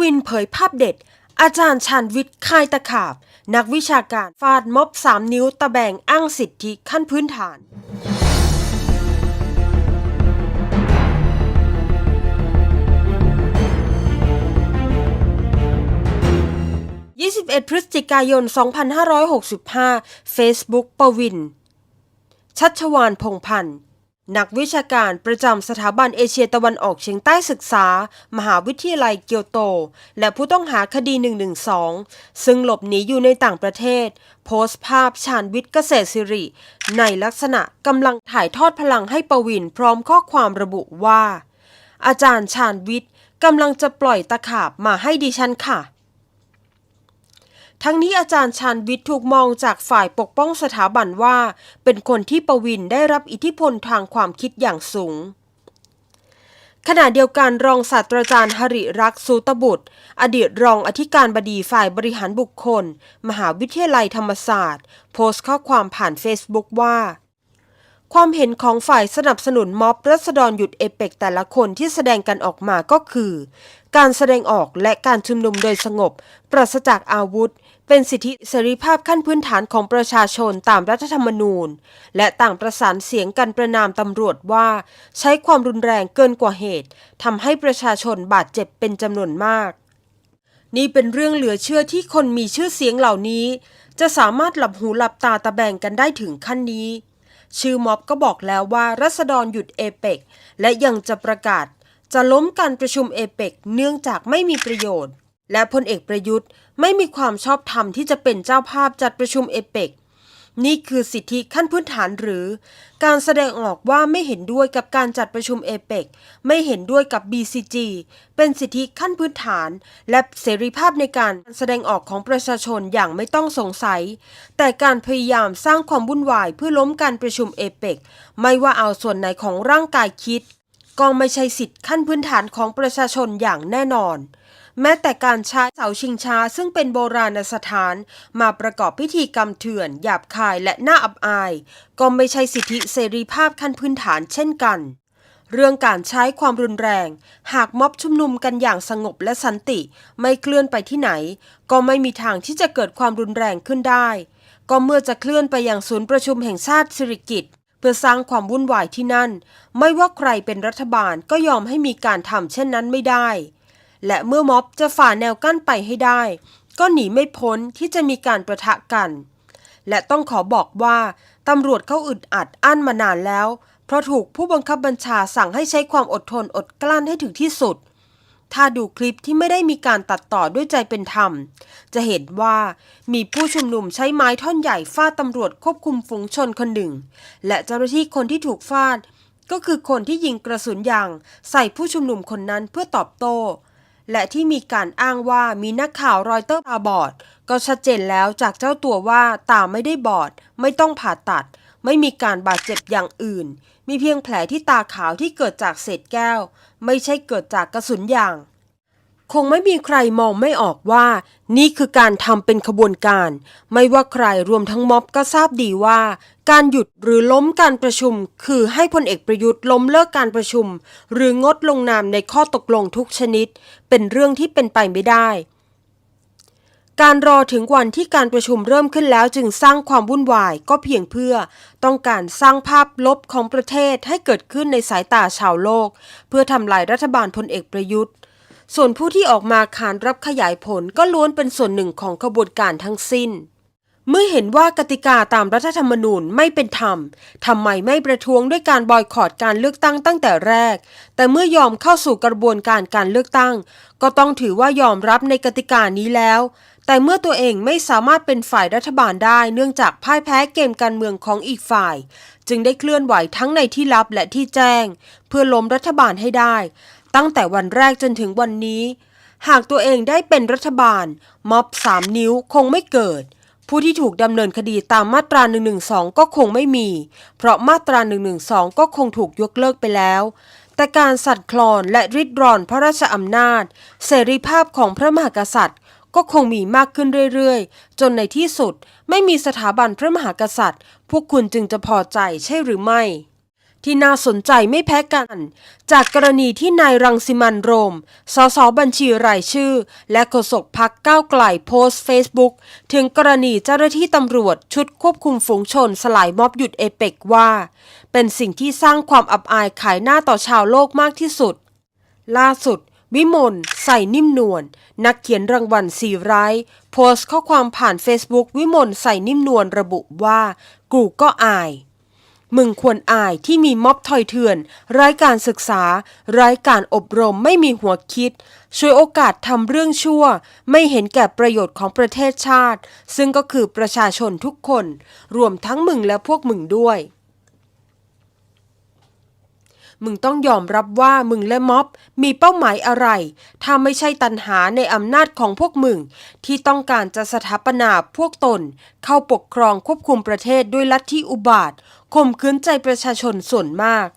วินเผยภาพเด็ด อาจารย์ชาญวิทย์คายตะขาบ นักวิชาการฟาดม็อบสามนิ้วตะแบงอ้างสิทธิขั้นพื้นฐาน21 พฤศจิกายน 2565 Facebook ปวิน ชัชวานพงพันธ์ นักวิชาการประจำสถาบันเอเชียตะวันออกเฉียงใต้ศึกษา มหาวิทยาลัยเกียวโต และผู้ต้องหาคดี 112 ซึ่งหลบหนีอยู่ในต่างประเทศ โพสต์ภาพชาญวิทย์เกษตรสิริ ในลักษณะกำลังถ่ายทอดพลังให้ปวินพร้อมข้อความระบุว่า อาจารย์ชาญวิทย์กำลังจะปล่อยตะขาบมาให้ดิฉันค่ะ ทั้งนี้อาจารย์ชาญวิทย์ถูกมองจากฝ่ายปกป้องสถาบันว่า เป็นคนที่ประวินได้รับอิทธิพลทางความคิดอย่างสูงขณะเดียวกันรองศาสตราจารย์หริรักษ์สูตบุตร อดีตรองอธิการบดีฝ่ายบริหารบุคคล มหาวิทยาลัยธรรมศาสตร์ โพสต์ข้อความผ่านเฟซบุ๊กว่า ความเห็นของฝ่ายสนับสนุนม็อบรัษฎรหยุดเอเปกแต่ละคนที่แสดงกันออกมาก็คือ การแสดงออกและการชุมนุมโดยสงบ ปราศจากอาวุธ เป็นสิทธิเสรีภาพขั้นพื้นฐานของประชาชนตามรัฐธรรมนูญ และต่างประสานเสียงกันประนามตำรวจว่า ใช้ความรุนแรงเกินกว่าเหตุทำให้ประชาชนบาดเจ็บเป็นจำนวนมาก นี่เป็นเรื่องเหลือเชื่อที่คนมีชื่อเสียงเหล่านี้ จะสามารถหลับหูหลับตาตะแบงกันได้ถึงขั้นนี้ ชื่อม็อบก็บอกแล้วว่ารัษฎรหยุดเอเปกและยังจะประกาศ จะล้มการประชุมเอเปกเนื่องจากไม่มีประโยชน์ และพลเอกประยุทธ์ไม่มีความชอบธรรมที่จะเป็นเจ้าภาพจัดประชุมเอเปกนี่คือสิทธิขั้นพื้นฐานหรือ การแสดงออกว่าไม่เห็นด้วยกับการจัดประชุมเอเปกไม่เห็นด้วยกับ BCG เป็นสิทธิขั้นพื้นฐาน และเสรีภาพในการแสดงออกของประชาชนอย่างไม่ต้องสงสัย แต่การพยายามสร้างความวุ่นวายเพื่อล้มการประชุมเอเปกไม่ว่าเอาส่วนไหนของร่างกายคิด ก็ไม่ใช่สิทธิขั้นพื้นฐานของประชาชนอย่างแน่นอน แม้แต่การใช้เสาชิงช้าซึ่งเป็นโบราณสถาน มาประกอบพิธีกรรมเถื่อน หยาบคายและน่าอับอาย ก็ไม่ใช่สิทธิเสรีภาพขั้นพื้นฐานเช่นกัน เรื่องการใช้ความรุนแรง หากม็อบชุมนุมกันอย่างสงบและสันติ ไม่เคลื่อนไปที่ไหน ก็ไม่มีทางที่จะเกิดความรุนแรงขึ้นได้ ก็เมื่อจะเคลื่อนไปยังศูนย์ประชุมแห่งชาติสิริกิติ์เพื่อสร้างความวุ่นวายที่นั่น ไม่ว่าใครเป็นรัฐบาลก็ยอมให้มีการทำเช่นนั้นไม่ได้ และเมื่อม็อบจะฝ่าแนวกั้นไปให้ได้ ก็หนีไม่พ้นที่จะมีการประทะกัน และต้องขอบอกว่าตำรวจเขาอึดอัดอั้นมานานแล้ว เพราะถูกผู้บังคับบัญชาสั่งให้ใช้ความอดทนอดกลั้นให้ถึงที่สุด ถ้าดูคลิปที่ไม่ได้มีการตัดต่อด้วยใจเป็นธรรม จะเห็นว่ามีผู้ชุมนุมใช้ไม้ท่อนใหญ่ฟาดตำรวจควบคุมฝูงชนคนหนึ่ง และเจ้าหน้าที่คนที่ถูกฟาดก็คือคนที่ยิงกระสุนยางใส่ผู้ชุมนุมคนนั้นเพื่อตอบโต้ และที่มีการอ้างว่ามีนักข่าวรอยเตอร์ตาบอด ก็ชัดเจนแล้วจากเจ้าตัวว่าตาไม่ได้บอด ไม่ต้องผ่าตัด ไม่มีการบาดเจ็บอย่างอื่น มีเพียงแผลที่ตาขาวที่เกิดจากเศษแก้ว ไม่ใช่เกิดจากกระสุนยาง คงไม่มีใครมองไม่ออกว่า นี่คือการทำเป็นขบวนการ ไม่ว่าใครรวมทั้งม็อบก็ทราบดีว่า การหยุดหรือล้มการประชุม คือให้พลเอกประยุทธ์ล้มเลิกการประชุม หรืองดลงนามในข้อตกลงทุกชนิด เป็นเรื่องที่เป็นไปไม่ได้การรอถึงวันที่การประชุมเริ่มขึ้นแล้วจึงสร้างความวุ่นวายก็เพียงเพื่อ ต้องการสร้างภาพลบของประเทศให้เกิดขึ้นในสายตาชาวโลก เพื่อทำลายรัฐบาลพลเอกประยุทธ์ ส่วนผู้ที่ออกมาขานรับขยายผลก็ล้วนเป็นส่วนหนึ่งของขบวนการทั้งสิ้น เมื่อเห็นว่ากติกาตามรัฐธรรมนูญไม่เป็นธรรมทำไมไม่ประท้วงด้วยการบอยคอรดการเลือกตั้งตั้งแต่แรก แต่เมื่อยอมเข้าสู่กระบวนการการเลือกตั้ง ก็ต้องถือว่ายอมรับในกติกานี้แล้ว แต่เมื่อตัวเองไม่สามารถเป็นฝ่ายรัฐบาลได้เนื่องจากพ่ายแพ้เกมการเมืองของอีกฝ่าย จึงได้เคลื่อนไหวทั้งในที่ลับและที่แจ้ง เพื่อล้มรัฐบาลให้ได้ ตั้งแต่วันแรกจนถึงวันนี้ หากตัวเองได้เป็นรัฐบาล ม็อบสามนิ้วคงไม่เกิด ผู้ที่ถูกดำเนินคดีตามมาตรา 112 ก็คงไม่มี เพราะมาตรา 112 ก็คงถูกยกเลิกไปแล้ว แต่การสัตว์คลอนและริดรอนพระราชอำนาจ เสรีภาพของพระมหากษัตริย์ก็คงมีมากขึ้นเรื่อยๆ จนในที่สุดไม่มีสถาบันพระมหากษัตริย์ พวกคุณจึงจะพอใจใช่หรือไม่ ที่น่าสนใจไม่แพ้กัน จากกรณีที่นายรังสิมันโรม สสบัญชีรายชื่อ และโฆษกพักก้าวไกลโพสต์เฟซบุ๊กถึงกรณีเจ้าหน้าที่ตำรวจชุดควบคุมฝูงชนสลายม็อบหยุดเอเปกว่า เป็นสิ่งที่สร้างความอับอายขายหน้าต่อชาวโลกมากที่สุด ล่าสุดวิมลใส่นิ่มนวลนักเขียนรางวัลสีร้าย โพสต์ข้อความผ่าน Facebook วิมลใส่นิ่มนวลระบุว่า กูก็อาย มึงควรอายที่มีม็อบถอยเถื่อนไร้การศึกษาไร้การอบรมไม่มีหัวคิด ช่วยโอกาสทำเรื่องชั่ว ไม่เห็นแก่ประโยชน์ของประเทศชาติ ซึ่งก็คือประชาชนทุกคน รวมทั้งมึงและพวกมึงด้วย มึงต้องยอมรับว่ามึงและม็อบ มีเป้าหมายอะไร ถ้าไม่ใช่ตันหาในอำนาจของพวกมึง ที่ต้องการจะสถาปนาพวกตน เข้าปกครองควบคุมประเทศด้วยลัทธิอุบาทข่มขืนใจประชาชนส่วนมาก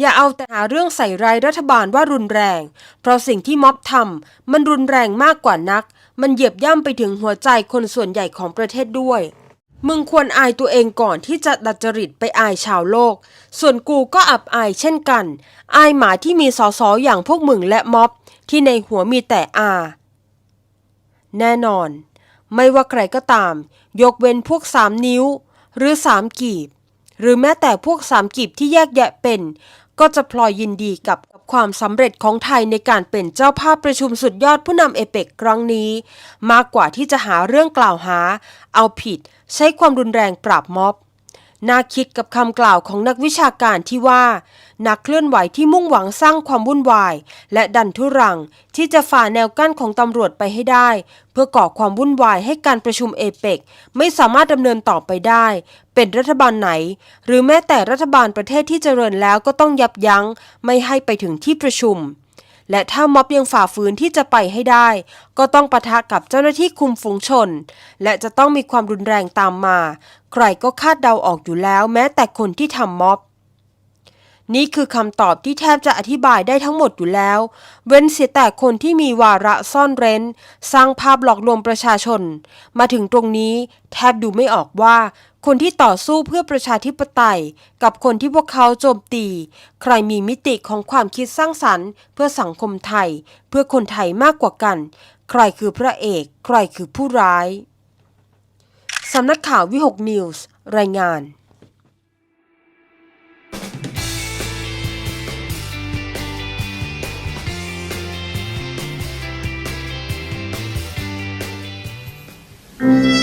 อย่าเอาแต่หาเรื่องใส่ร้ายรัฐบาลว่ารุนแรง เพราะสิ่งที่ม็อบทำมันรุนแรงมากกว่านัก มันเหยียบย่ำไปถึงหัวใจคนส่วนใหญ่ของประเทศด้วย มึงควรอายตัวเองก่อนที่จะดัดจริตไปอายชาวโลก ส่วนกูก็อับอายเช่นกัน อายหมาที่มีสอสออย่างพวกมึงและม็อบ ที่ในหัวมีแต่อา แน่นอน ไม่ว่าใครก็ตาม ยกเว้นพวกสามนิ้ว หรือสามกีบ หรือแม้แต่พวกสามกีบที่แยกแยะเป็น ก็จะพลอยยินดีกับกับ ความสำเร็จของไทยในการเป็นเจ้าภาพประชุมสุดยอดผู้นำเอเปกครั้งนี้ มากกว่าที่จะหาเรื่องกล่าวหา เอาผิด ใช้ความรุนแรงปราบม็อบ น่าคิดกับคำกล่าวของนักวิชาการที่ว่า นักเคลื่อนไหวที่มุ่งหวังสร้างความวุ่นวาย และดันทุรัง ที่จะฝ่าแนวกั้นของตำรวจไปให้ได้ เพื่อก่อความวุ่นวายให้การประชุมเอเปกไม่สามารถดำเนินต่อไปได้ เป็นรัฐบาลไหน หรือแม้แต่รัฐบาลประเทศที่เจริญแล้วก็ต้องยับยั้ง ไม่ให้ไปถึงที่ประชุม และถ้าม็อบยังฝ่าฝืนที่จะไปให้ได้ ก็ต้องปะทะกับเจ้าหน้าที่คุมฝูงชน และจะต้องมีความรุนแรงตามมา ใครก็คาดเดาออกอยู่แล้วแม้แต่คนที่ทำม็อบ นี่คือคำตอบที่แทบจะอธิบายได้ทั้งหมดอยู่แล้ว เว้นเสียแต่คนที่มีวาระซ่อนเร้น สร้างภาพหลอกลวงประชาชน มาถึงตรงนี้แทบดูไม่ออกว่า คนที่ต่อสู้เพื่อประชาธิปไตย กับคนที่พวกเขาโจมตี ใครมีมิติของความคิดสร้างสรรค์ เพื่อสังคมไทย เพื่อคนไทยมากกว่ากัน ใครคือพระเอก ใครคือผู้ร้ายสำนักข่าววิหกนิวส์รายงาน เ